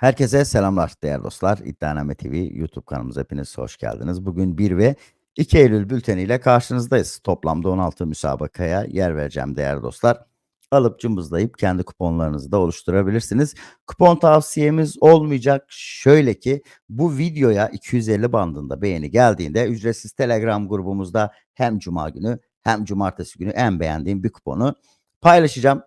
Herkese selamlar değerli dostlar. İddianame TV YouTube kanalımıza hepiniz hoş geldiniz. Bugün 1 ve 2 Eylül bülteniyle karşınızdayız. Toplamda 16 müsabakaya yer vereceğim değerli dostlar. Alıp cımbızlayıp kendi kuponlarınızı da oluşturabilirsiniz. Kupon tavsiyemiz olmayacak. Şöyle ki bu videoya 250 bandında beğeni geldiğinde ücretsiz Telegram grubumuzda hem cuma günü hem cumartesi günü en beğendiğim bir kuponu paylaşacağım.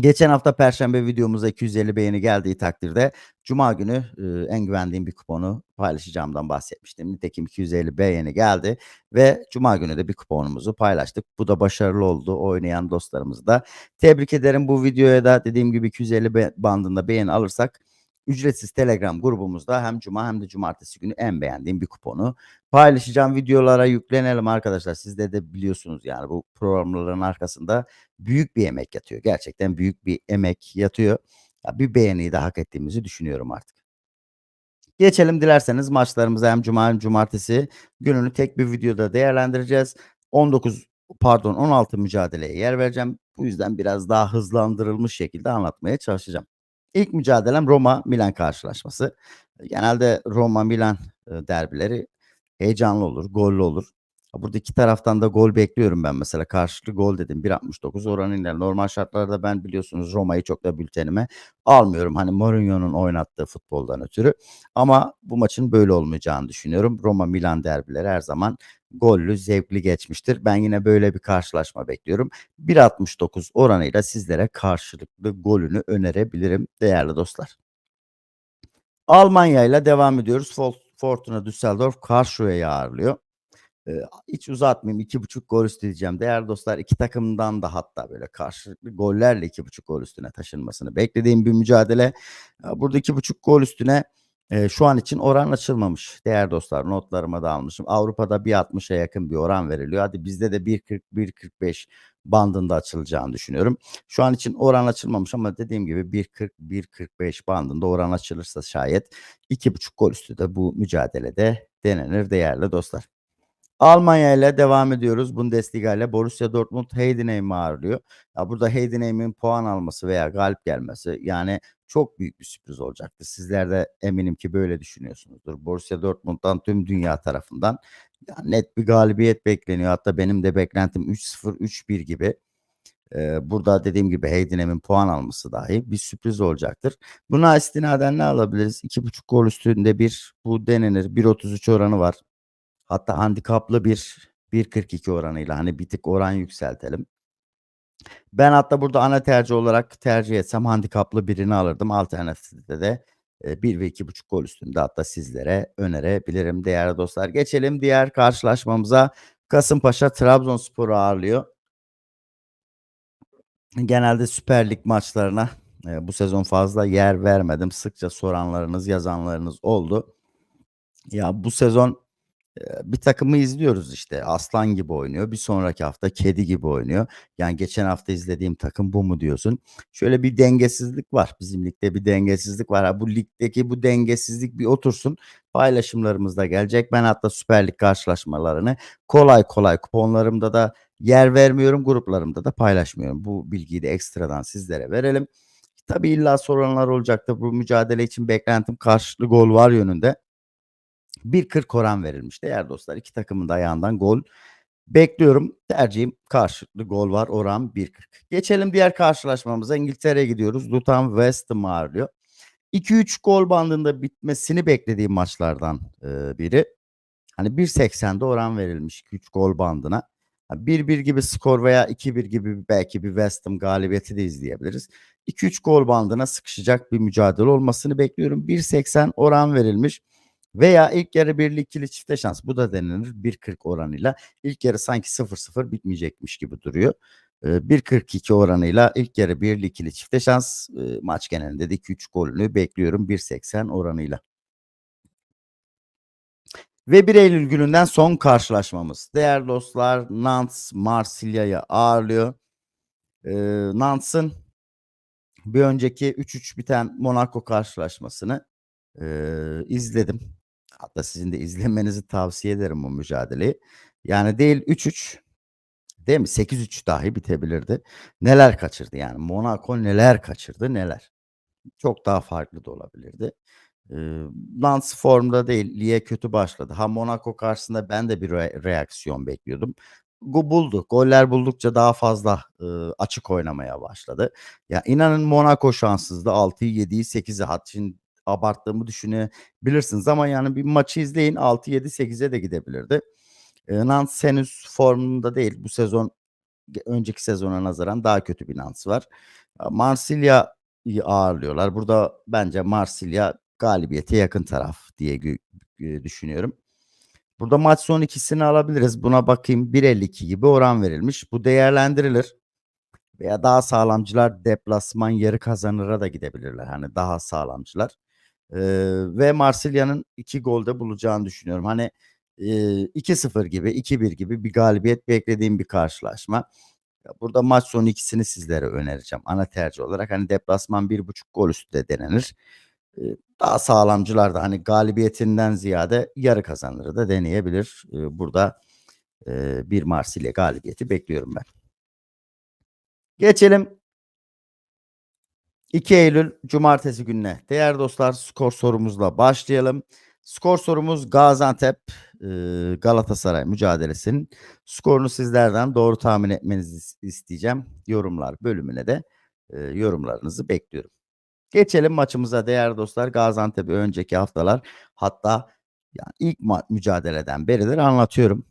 Geçen hafta perşembe videomuza 250 beğeni geldiği takdirde cuma günü e, en güvendiğim bir kuponu paylaşacağımdan bahsetmiştim. Nitekim 250 beğeni geldi ve cuma günü de bir kuponumuzu paylaştık. Bu da başarılı oldu. Oynayan dostlarımızı da tebrik ederim. Bu videoya da dediğim gibi 250 be- bandında beğeni alırsak ücretsiz Telegram grubumuzda hem cuma hem de cumartesi günü en beğendiğim bir kuponu paylaşacağım. Videolara yüklenelim arkadaşlar. Siz de de biliyorsunuz yani bu programların arkasında büyük bir emek yatıyor. Gerçekten büyük bir emek yatıyor. Ya bir beğeniyi de hak ettiğimizi düşünüyorum artık. Geçelim dilerseniz maçlarımıza hem cuma hem cumartesi gününü tek bir videoda değerlendireceğiz. 19 pardon 16 mücadeleye yer vereceğim. Bu yüzden biraz daha hızlandırılmış şekilde anlatmaya çalışacağım. İlk mücadelem Roma Milan karşılaşması. Genelde Roma Milan e, derbileri heyecanlı olur, gollü olur. Burada iki taraftan da gol bekliyorum ben mesela. Karşılıklı gol dedim 1.69 oranıyla. Normal şartlarda ben biliyorsunuz Roma'yı çok da bültenime almıyorum. Hani Mourinho'nun oynattığı futboldan ötürü. Ama bu maçın böyle olmayacağını düşünüyorum. Roma Milan derbileri her zaman gollü, zevkli geçmiştir. Ben yine böyle bir karşılaşma bekliyorum. 1.69 oranıyla sizlere karşılıklı golünü önerebilirim değerli dostlar. Almanya ile devam ediyoruz. Fortuna Düsseldorf Karşıya'yı ağırlıyor. Ee, hiç uzatmayayım. iki buçuk gol üstü diyeceğim. Değerli dostlar iki takımdan da hatta böyle karşılıklı gollerle iki buçuk gol üstüne taşınmasını beklediğim bir mücadele. Ya Burada iki buçuk gol üstüne e, şu an için oran açılmamış. Değerli dostlar notlarıma da almışım. Avrupa'da 1.60'a yakın bir oran veriliyor. Hadi bizde de 1.40-1.45 bandında açılacağını düşünüyorum. Şu an için oran açılmamış ama dediğim gibi 1.40-1.45 bandında oran açılırsa şayet 2.5 gol üstü de bu mücadelede denenir değerli dostlar. Almanya ile devam ediyoruz. Bundesliga ile Borussia Dortmund Heidenheim'i ağırlıyor. Ya burada Heidenheim'in puan alması veya galip gelmesi yani çok büyük bir sürpriz olacaktır. Sizler de eminim ki böyle düşünüyorsunuzdur. Borussia Dortmund'dan tüm dünya tarafından ya net bir galibiyet bekleniyor. Hatta benim de beklentim 3-0, 3-1 gibi. Ee, burada dediğim gibi Heidenheim'in puan alması dahi bir sürpriz olacaktır. Buna istinaden ne alabiliriz? 2.5 gol üstünde bir bu denenir. 1.33 oranı var. Hatta handikaplı bir 1.42 oranıyla hani bir tık oran yükseltelim. Ben hatta burada ana tercih olarak tercih etsem handikaplı birini alırdım. Alternatifte de e, 1 ve 2.5 gol üstünde hatta sizlere önerebilirim değerli dostlar. Geçelim diğer karşılaşmamıza. Kasımpaşa Trabzonspor'u ağırlıyor. Genelde Süper Lig maçlarına bu sezon fazla yer vermedim. Sıkça soranlarınız, yazanlarınız oldu. Ya bu sezon bir takımı izliyoruz işte. Aslan gibi oynuyor. Bir sonraki hafta kedi gibi oynuyor. Yani geçen hafta izlediğim takım bu mu diyorsun? Şöyle bir dengesizlik var. Bizim ligde bir dengesizlik var. Bu ligdeki bu dengesizlik bir otursun. Paylaşımlarımızda gelecek. Ben hatta Süper Lig karşılaşmalarını kolay kolay kuponlarımda da yer vermiyorum. Gruplarımda da paylaşmıyorum. Bu bilgiyi de ekstradan sizlere verelim. Tabii illa soranlar olacaktır. Bu mücadele için beklentim karşılıklı gol var yönünde. 1.40 oran verilmiş değerli dostlar. İki takımın da ayağından gol bekliyorum. Tercihim karşılıklı gol var oran 1.40. Geçelim diğer karşılaşmamıza. İngiltere'ye gidiyoruz. Luton West Ham ağırlıyor. 2-3 gol bandında bitmesini beklediğim maçlardan e, biri. Hani 1.80'de oran verilmiş 2-3 gol bandına. 1-1 gibi skor veya 2-1 gibi belki bir West Ham galibiyeti de izleyebiliriz. 2-3 gol bandına sıkışacak bir mücadele olmasını bekliyorum. 1.80 oran verilmiş. Veya ilk yarı birli ikili çifte şans. Bu da denenir 1.40 oranıyla. İlk yarı sanki 0-0 bitmeyecekmiş gibi duruyor. Ee, 1.42 oranıyla ilk yarı birli ikili çifte şans. Maç genelinde de 2-3 golünü bekliyorum 1.80 oranıyla. Ve 1 Eylül gününden son karşılaşmamız. Değerli dostlar Nantes Marsilya'yı ağırlıyor. Ee, Nantes'ın bir önceki 3-3 biten Monaco karşılaşmasını e, izledim. Hatta sizin de izlemenizi tavsiye ederim bu mücadeleyi. Yani değil 3-3 değil mi? 8-3 dahi bitebilirdi. Neler kaçırdı yani? Monaco neler kaçırdı neler. Çok daha farklı da olabilirdi. Eee, Nantes formda değil. Lille kötü başladı. Ha, Monaco karşısında ben de bir re reaksiyon bekliyordum. Go buldu. Goller buldukça daha fazla, ııı, açık oynamaya başladı. Ya, inanın Monaco şanssızdı. 6'yı 7'yi 8'i hat şimdi abarttığımı düşünebilirsiniz ama yani bir maçı izleyin 6-7-8'e de gidebilirdi. Eee, Nantes henüz formunda değil. Bu sezon önceki sezona nazaran daha kötü bir Nantes var. Marsilya'yı ağırlıyorlar. Burada bence Marsilya galibiyete yakın taraf diye düşünüyorum. Burada maç sonu ikisini alabiliriz. Buna bakayım 1.52 gibi oran verilmiş. Bu değerlendirilir. Veya daha sağlamcılar deplasman yarı kazanıra da gidebilirler. Hani daha sağlamcılar. Eee, ve Marsilya'nın 2 gol de bulacağını düşünüyorum. Hani, eee, 2-0 gibi, 2-1 gibi bir galibiyet beklediğim bir karşılaşma. Burada maç sonu ikisini sizlere önereceğim ana tercih olarak. Hani deplasman 1.5 gol üstü de denenir. Eee, daha sağlamcılar da hani galibiyetinden ziyade yarı kazanırı da deneyebilir. Eee, burada, eee, bir Marsilya galibiyeti bekliyorum ben. Geçelim 2 Eylül cumartesi gününe. Değerli dostlar skor sorumuzla başlayalım. Skor sorumuz Gaziantep, eee, Galatasaray mücadelesinin skorunu sizlerden doğru tahmin etmenizi is isteyeceğim. Yorumlar bölümüne de, eee, yorumlarınızı bekliyorum. Geçelim maçımıza değerli dostlar. Gaziantep'i önceki haftalar hatta yani ilk mücadeleden beridir anlatıyorum.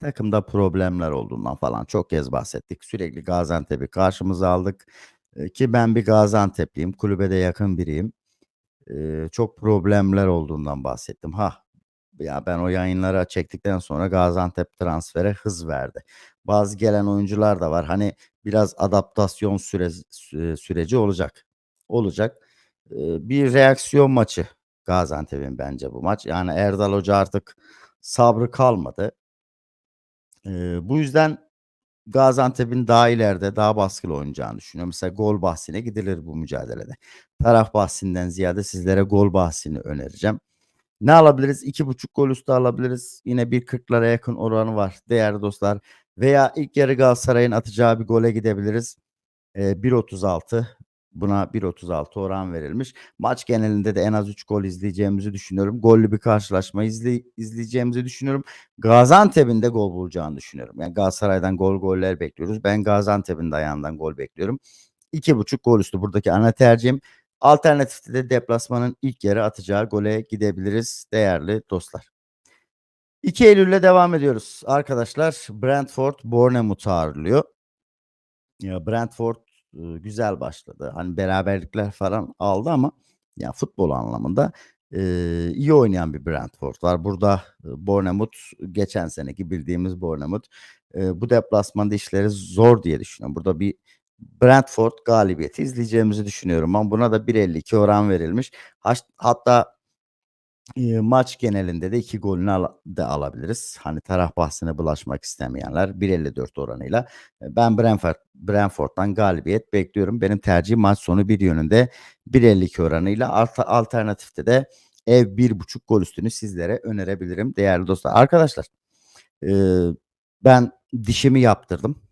Takımda problemler olduğundan falan çok kez bahsettik. Sürekli Gaziantep'i karşımıza aldık. Ki ben bir Gaziantep'liyim. Kulübe de yakın biriyim. Eee, çok problemler olduğundan bahsettim. Hah, ya ben o yayınlara çektikten sonra Gaziantep transfere hız verdi. Bazı gelen oyuncular da var. Hani biraz adaptasyon sürez sü süreci olacak. Olacak. Eee, bir reaksiyon maçı Gaziantep'in bence bu maç. Yani Erdal Hoca artık sabrı kalmadı. Eee, bu yüzden Gaziantep'in daha ileride, daha baskılı oynayacağını düşünüyorum. Mesela gol bahsine gidilir bu mücadelede. Taraf bahsinden ziyade sizlere gol bahsini önereceğim. Ne alabiliriz? 2.5 gol üstü alabiliriz. Yine 1.40'lara yakın oranı var değerli dostlar. Veya ilk yarı Galatasaray'ın atacağı bir gole gidebiliriz. Eee, 1.36 buna 1.36 oran verilmiş. Maç genelinde de en az 3 gol izleyeceğimizi düşünüyorum. Gollü bir karşılaşma izle izleyeceğimizi düşünüyorum. Gaziantep'in de gol bulacağını düşünüyorum. Yani Galatasaray'dan gol goller bekliyoruz. Ben Gaziantep'in de ayağından gol bekliyorum. 2.5 gol üstü buradaki ana tercihim. Alternatifte de deplasmanın ilk yarı atacağı gole gidebiliriz değerli dostlar. 2 Eylül'le devam ediyoruz. Arkadaşlar Brentford Bournemouth'u ağırlıyor. Ya Brentford, güzel başladı. Hani beraberlikler falan aldı ama ya futbol anlamında, eee, iyi oynayan bir Brentford var. Burada, ııı, Bournemouth geçen seneki bildiğimiz Bournemouth. Eee, bu deplasmanda işleri zor diye düşünüyorum. Burada bir Brentford galibiyeti izleyeceğimizi düşünüyorum ama buna da 1.52 oran verilmiş. Hatta eee, maç genelinde de 2 golünü ala da alabiliriz. Hani taraf bahsine bulaşmak istemeyenler 1.54 oranıyla. Ben Brentford Brentford'dan galibiyet bekliyorum. Benim tercihim maç sonu 1 yönünde 1.52 oranıyla. Alta alternatifte de ev 1.5 gol üstünü sizlere önerebilirim değerli dostlar. Arkadaşlar, eee, ben dişimi yaptırdım.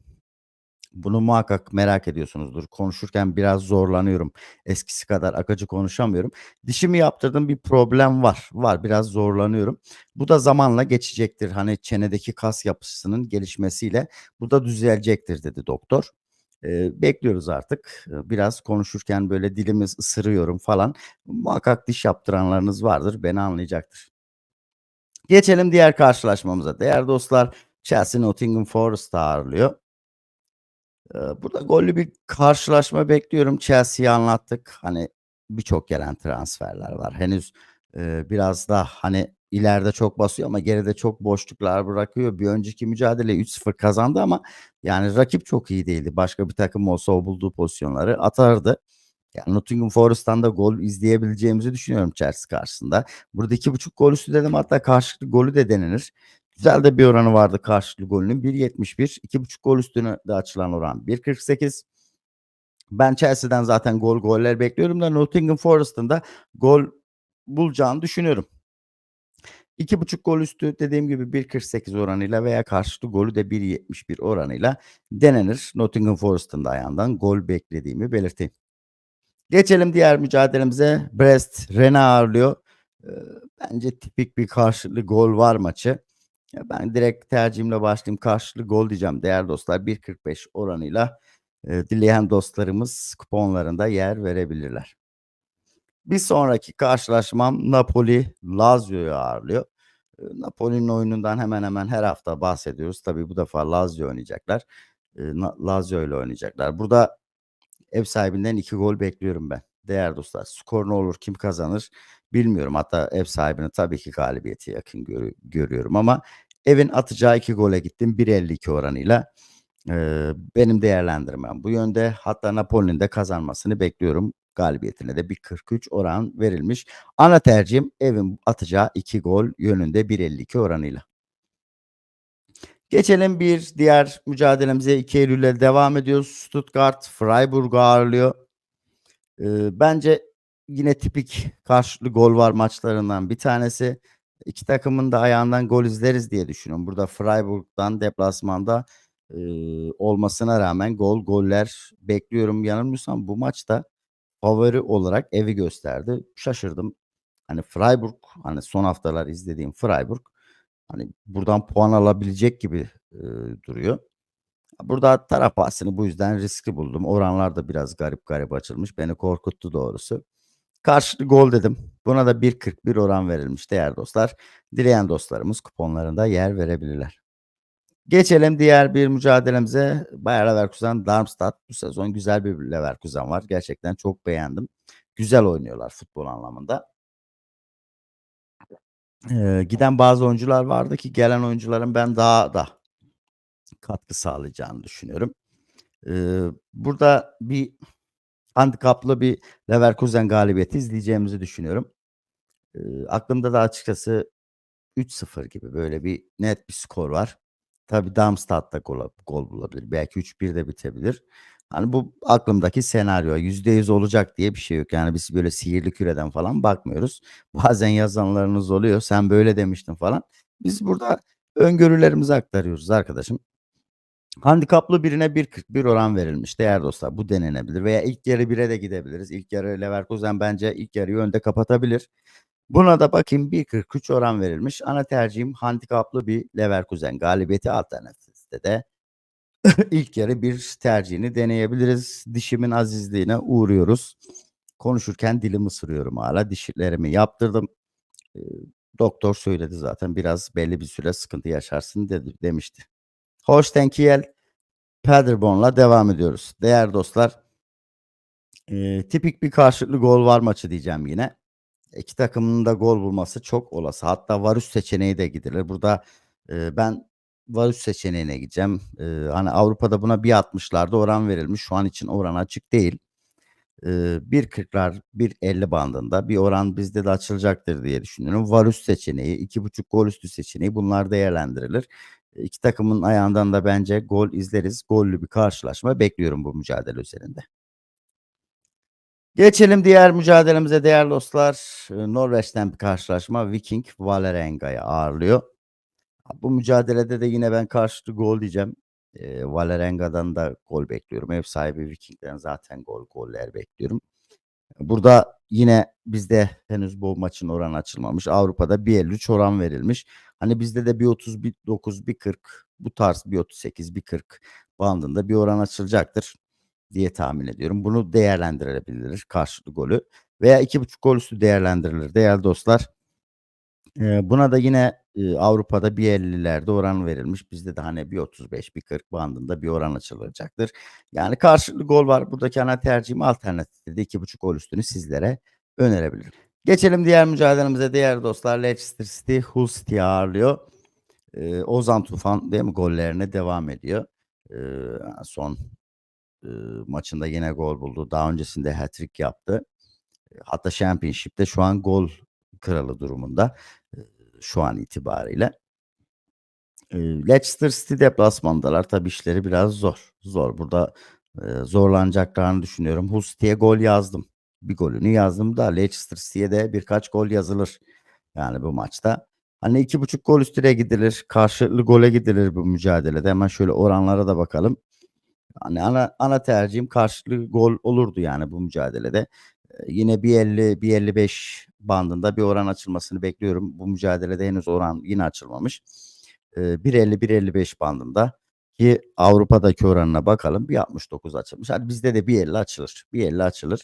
Bunu muhakkak merak ediyorsunuzdur. Konuşurken biraz zorlanıyorum. Eskisi kadar akıcı konuşamıyorum. Dişimi yaptırdım, bir problem var. Var, biraz zorlanıyorum. Bu da zamanla geçecektir. Hani çenedeki kas yapısının gelişmesiyle bu da düzelecektir dedi doktor. Eee, bekliyoruz artık. Biraz konuşurken böyle dilimiz ısırıyorum falan. Muhakkak diş yaptıranlarınız vardır, beni anlayacaktır. Geçelim diğer karşılaşmamıza. Değerli dostlar, Chelsea Nottingham Forest'ı ağırlıyor. Burada gollü bir karşılaşma bekliyorum. Chelsea'yi anlattık. Hani birçok gelen transferler var. Henüz, eee, biraz da hani ileride çok basıyor ama geride çok boşluklar bırakıyor. Bir önceki mücadeleyi 3-0 kazandı ama yani rakip çok iyi değildi. Başka bir takım olsa o bulduğu pozisyonları atardı. Yani Nottingham Forest'tan da gol izleyebileceğimizi düşünüyorum Chelsea karşısında. Burada 2.5 gol üstü dedim hatta karşılıklı golü de denenir. Güzel de bir oranı vardı karşılıklı golünün 1.71 2.5 gol üstüne de açılan oran 1.48. Ben Chelsea'den zaten gol goller bekliyorum da Nottingham Forest'ın da gol bulacağını düşünüyorum. 2.5 gol üstü dediğim gibi 1.48 oranıyla veya karşılıklı golü de 1.71 oranıyla denenir. Nottingham Forest'ın da ayağından gol beklediğimi belirteyim. Geçelim diğer mücadelemize. Brest Rennes'i ağırlıyor. Eee, bence tipik bir karşılıklı gol var maçı. Ya, ben direkt tercihimle başlayayım. Karşılıklı gol diyeceğim değerli dostlar. 1.45 oranıyla, eee, dileyen dostlarımız kuponlarında yer verebilirler. Bir sonraki karşılaşmam Napoli Lazio'yu ağırlıyor. Eee, Napoli'nin oyunundan hemen hemen her hafta bahsediyoruz. Tabii bu defa Lazio oynayacaklar. Na Lazio ile oynayacaklar. Burada ev sahibinden 2 gol bekliyorum ben. Değerli dostlar, skor ne olur, kim kazanır bilmiyorum. Hatta ev sahibini tabii ki galibiyete yakın görü görüyorum ama evin atacağı 2 gole gittim 1.52 oranıyla. Eee, benim değerlendirmem bu yönde. Hatta Napoli'nin de kazanmasını bekliyorum. Galibiyetine de 1.43 oran verilmiş. Ana tercihim evin atacağı 2 gol yönünde 1.52 oranıyla. Geçelim bir diğer mücadelemize. 2 Eylül'le devam ediyoruz. Stuttgart Freiburg'u ağırlıyor. Eee, bence yine tipik karşılıklı gol var maçlarından bir tanesi. 2 takımın da ayağından gol izleriz diye düşünüyorum. Burada Freiburg'dan deplasmanda, eee, olmasına rağmen gol, goller bekliyorum. Yanılmıyorsam bu maçta favori olarak evi gösterdi. Şaşırdım. Hani Freiburg, hani son haftalar izlediğim Freiburg, hani buradan puan alabilecek gibi, eee, duruyor. Burada taraf bahsini bu yüzden riskli buldum. Oranlar da biraz garip garip açılmış. Beni korkuttu doğrusu. Karşılıklı gol dedim. Buna da 1.41 oran verilmiş değerli dostlar. Dileyen dostlarımız kuponlarında yer verebilirler. Geçelim diğer bir mücadelemize. Bayer Leverkusen Darmstadt. Bu sezon güzel bir Leverkusen var. Gerçekten çok beğendim. Güzel oynuyorlar futbol anlamında. Eee, giden bazı oyuncular vardı ki gelen oyuncuların ben daha da katkı sağlayacağını düşünüyorum. Eee, burada bir handikaplı bir Leverkusen galibiyeti izleyeceğimizi düşünüyorum. Eee, aklımda da açıkçası 3-0 gibi böyle bir net bir skor var. Tabii Darmstadt da gola gol bulabilir. Belki 3-1 de bitebilir. Hani bu aklımdaki senaryo. %100 olacak diye bir şey yok. Yani biz böyle sihirli küreden falan bakmıyoruz. Bazen yazanlarınız oluyor. Sen böyle demiştin falan. Biz burada öngörülerimizi aktarıyoruz arkadaşım. Handikaplı birine 1.41 oran verilmiş değerli dostlar. Bu denenebilir veya ilk yarı 1'e de gidebiliriz. İlk yarı Leverkusen bence ilk yarıyı önde kapatabilir. Buna da bakayım 1.43 oran verilmiş. Ana tercihim handikaplı bir Leverkusen galibiyeti alternatifte de ilk yarı bir tercihini deneyebiliriz. Dişimin azizliğine uğruyoruz. Konuşurken dilimi ısırıyorum hala. Dişlerimi yaptırdım. Eee, doktor söyledi zaten biraz belli bir süre sıkıntı yaşarsın dedi demişti. Holstein Kiel Paderborn'la devam ediyoruz. Değerli dostlar eee, tipik bir karşılıklı gol var maçı diyeceğim yine. 2 takımın da gol bulması çok olası. Hatta var üst seçeneği de gidilir. Burada, eee, ben var üst seçeneğine gideceğim. Eee, hani Avrupa'da buna 1.60'larda oran verilmiş. Şu an için oran açık değil. Eee, 1.40'lar 1.50 bandında bir oran bizde de açılacaktır diye düşünüyorum. Var üst seçeneği, 2.5 gol üstü seçeneği bunlar değerlendirilir. 2 takımın ayağından da bence gol izleriz. Gollü bir karşılaşma bekliyorum bu mücadele üzerinde. Geçelim diğer mücadelemize değerli dostlar. Eee, Norveç'ten bir karşılaşma Viking Vålerenga'yı ağırlıyor. Bu mücadelede de yine ben karşılıklı gol diyeceğim. Eee, Vålerenga'dan da gol bekliyorum. Ev sahibi Viking'den zaten gol, goller bekliyorum. Burada yine bizde henüz bu maçın oranı açılmamış. Avrupa'da 1.53 oran verilmiş. Hani bizde de 1.30, 1.9, 1.40 bu tarz 1.38, 1.40 bandında bir oran açılacaktır diye tahmin ediyorum. Bunu değerlendirilebilir karşılıklı golü veya 2.5 gol üstü değerlendirilir değerli dostlar. Buna da yine, eee, Avrupa'da 1.50'lerde oran verilmiş. Bizde de hani 1.35, 1.40 bandında bir oran açılacaktır. Yani karşılıklı gol var. Buradaki ana tercihim alternatifte de 2.5 gol üstünü sizlere önerebilirim. Geçelim diğer mücadelemize değerli dostlar. Leicester City Hull City'yi ağırlıyor. Eee, Ozan Tufan değil mi gollerine devam ediyor. Eee, son, ııı, maçında yine gol buldu. Daha öncesinde hat-trick yaptı. Hatta Championship'te şu an gol kralı durumunda, eee, şu an itibariyle. Eee, Leicester City deplasmandalar. Tabii işleri biraz zor. Zor. Burada, eee, zorlanacaklarını düşünüyorum. Hull City'ye gol yazdım. Bir golünü yazdım da Leicester City'ye de birkaç gol yazılır. Yani bu maçta. Hani 2.5 gol üstüne gidilir. Karşılıklı gole gidilir bu mücadelede. Hemen şöyle oranlara da bakalım. Hani ana ana tercihim karşılıklı gol olurdu yani bu mücadelede. Eee, yine 1.50-1.55 bandında bir oran açılmasını bekliyorum. Bu mücadelede henüz oran yine açılmamış. Eee, 1.50-1.55 bandında ki Avrupa'daki oranına bakalım. 1.69 açılmış. Hadi bizde de 1.50 açılır. 1.50 açılır.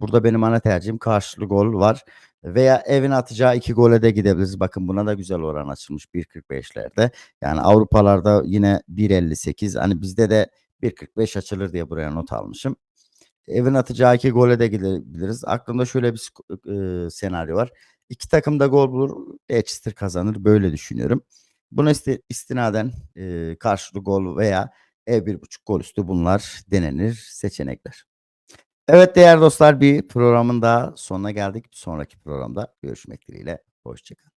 Burada benim ana tercihim karşılıklı gol var veya evin atacağı 2 gole de gidebiliriz. Bakın buna da güzel oran açılmış 1.45'lerde. Yani Avrupalarda yine 1.58 hani bizde de 1.45 açılır diye buraya not almışım. Evin atacağı 2 gole de gidebiliriz. Aklımda şöyle bir eee, senaryo var. 2 takım da gol bulur, Leicester kazanır. Böyle düşünüyorum. Buna isti istinaden, eee, karşılıklı gol veya ev 1.5 gol üstü bunlar denenir seçenekler. Evet değerli dostlar bir programın daha sonuna geldik. Bir sonraki programda görüşmek dileğiyle. Hoşça kalın.